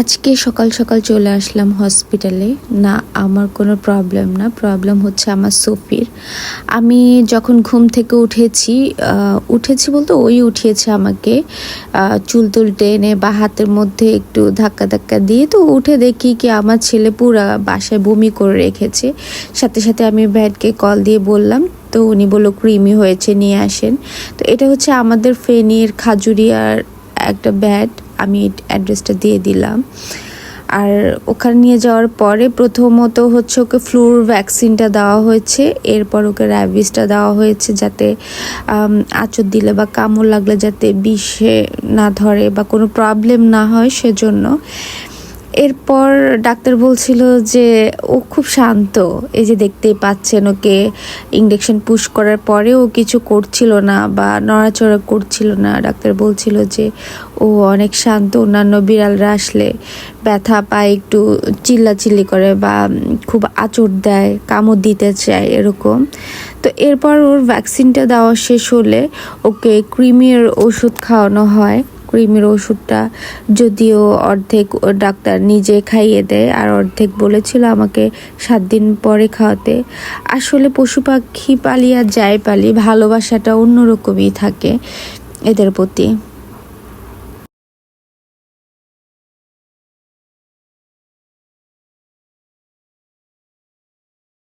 আজকে সকাল সকাল চলে আসলাম হসপিটালে। না, আমার কোনো প্রবলেম না। প্রবলেম হচ্ছে আমার সোফির। আমি যখন ঘুম থেকে উঠেছি উঠেছি বলতে ওই উঠিয়েছে আমাকে। চুল তুল টেনে বা হাতের মধ্যে একটু ধাক্কা ধাক্কা দিয়ে তো উঠে দেখি কি আমার ছেলে পুরা বাসায় বমি করে রেখেছে। সাথে সাথে আমি ব্যাডকে কল দিয়ে বললাম, তো উনি বলল, ক্রিমি হয়েছে, নিয়ে আসেন। তো এটা হচ্ছে আমাদের ফেনীর খাজুরিয়ার একটা ব্যাট আমি অ্যাড্রেসটা দিয়ে দিলাম। আর ওখানে নিয়ে যাওয়ার পরে প্রথমত হচ্ছে ওকে ফ্লুর ভ্যাকসিনটা দেওয়া হয়েছে। এরপর ওকে র্যাবিসটা দেওয়া হয়েছে যাতে আঁচড় দিলে বা কামড় লাগলে যাতে বিষে না ধরে বা কোনো প্রবলেম না হয় সেজন্য। এরপর ডাক্তার বলছিল যে ও খুব শান্ত। এই যে দেখতেই পাচ্ছেন ওকে ইঞ্জেকশন পুশ করার পরেও কিছু করছিল না বা নড়াচড়া করছিল না। ডাক্তার বলছিল যে ও অনেক শান্ত, অন্যান্য বিড়ালরা আসলে ব্যথা পায়, একটু চিল্লাচিল্লি করে বা খুব আঁচড় দেয়, কামড় দিতে চায় এরকম। তো এরপর ওর ভ্যাকসিনটা দেওয়া শেষ হলে ওকে ক্রিমির ওষুধ খাওয়ানো হয়। ক্রিমের ওষুধটা যদিও অর্ধেক ডাক্তার নিজে খাইয়ে দেয় আর অর্ধেক বলেছিল আমাকে সাত দিন পরে খাওয়াতে। আসলে পশু পাখি পালি আর যায় পালি ভালোবাসাটা অন্যরকমই থাকে এদের প্রতি।